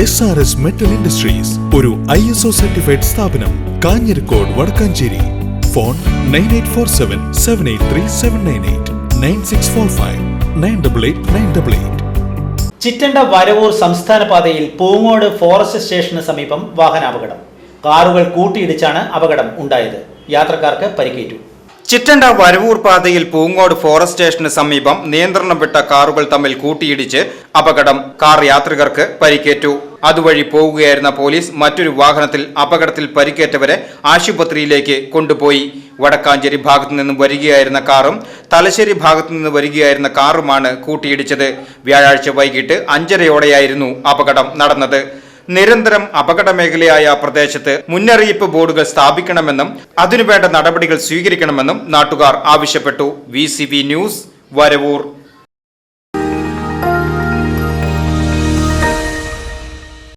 S R S metal industries ഒരു I S O certified സ്ഥാപനം Kanjirakode Vadakkanchery. Phone nine eight four seven seven eight three seven nine eight nine six four five nine double eight nine double eight Chittanda Varavoor സംസ്ഥാന പാതയിൽ Poongode forest സ്റ്റേഷന് സമീപം വാഹനാപകടം. കാറുകൾ കൂട്ടിയിടിച്ചാണ് അപകടം ഉണ്ടായത്. യാത്രക്കാർക്ക് പരിക്കേറ്റു. ചിറ്റണ്ട വരവൂർ പാതയിൽ പൂങ്ങോട് ഫോറസ്റ്റ് സ്റ്റേഷന് സമീപം നിയന്ത്രണം വിട്ട കാറുകൾ തമ്മിൽ കൂട്ടിയിടിച്ച് അപകടം. കാർ യാത്രികർക്ക് പരിക്കേറ്റു. അതുവഴി പോവുകയായിരുന്ന പോലീസ് മറ്റൊരു വാഹനത്തിൽ അപകടത്തിൽ പരിക്കേറ്റവരെ ആശുപത്രിയിലേക്ക് കൊണ്ടുപോയി. വടക്കാഞ്ചേരി ഭാഗത്തു നിന്നും വരികയായിരുന്ന കാറും തലശ്ശേരി ഭാഗത്തു നിന്ന് വരികയായിരുന്ന കാറുമാണ് കൂട്ടിയിടിച്ചത്. വ്യാഴാഴ്ച വൈകിട്ട് അഞ്ചരയോടെയായിരുന്നു അപകടം നടന്നത്. നിരന്തരം അപകട മേഖലയായ പ്രദേശത്ത് മുന്നറിയിപ്പ് ബോർഡുകൾ സ്ഥാപിക്കണമെന്നും അതിനുവേണ്ട നടപടികൾ സ്വീകരിക്കണമെന്നും നാട്ടുകാർ ആവശ്യപ്പെട്ടു. V news Varavoor.